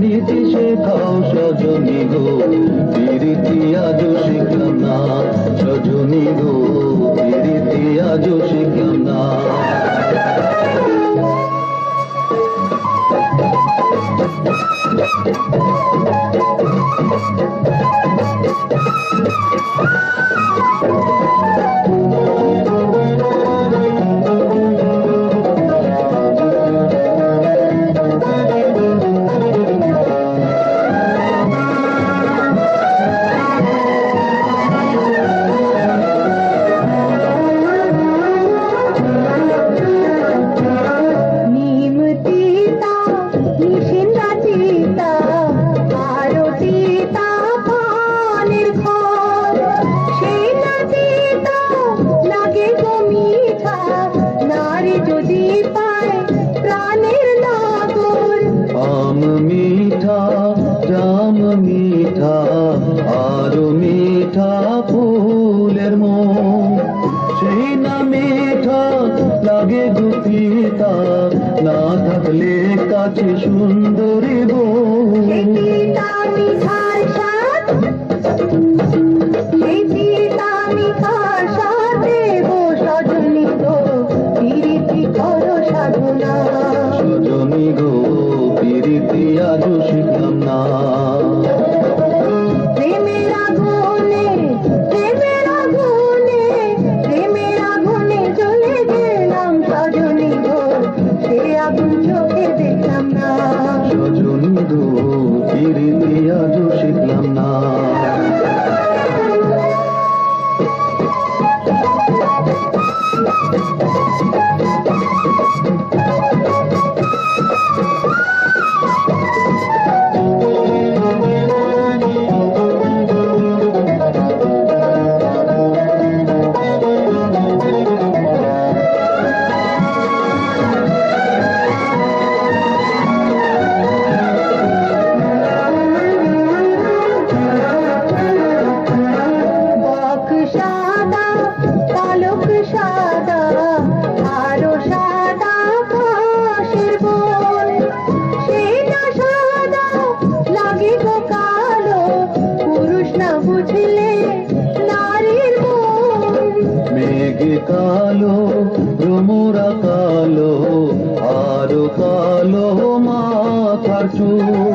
নীতি শেখাও সজনী গো প্রীতি আজ শিখলাম না সজনী গো প্রীতি আজ শিখলাম না রাম মিঠা রাম মিঠা আরও মিঠা ফুলের মো সেই না মিঠা লাগে গুপিতা না থাকলে কাছে সুন্দরী বোন কালো ভ্রমরা কালো আর কালো মাথার চুল।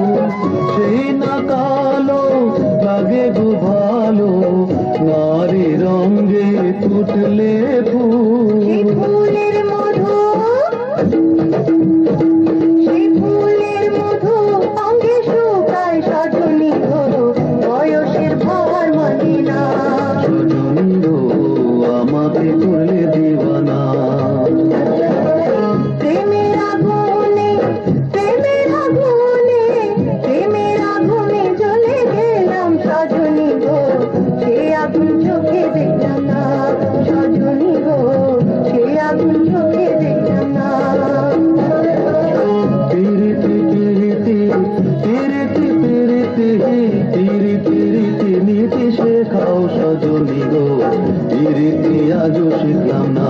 রীতি আজও শিখলাম না।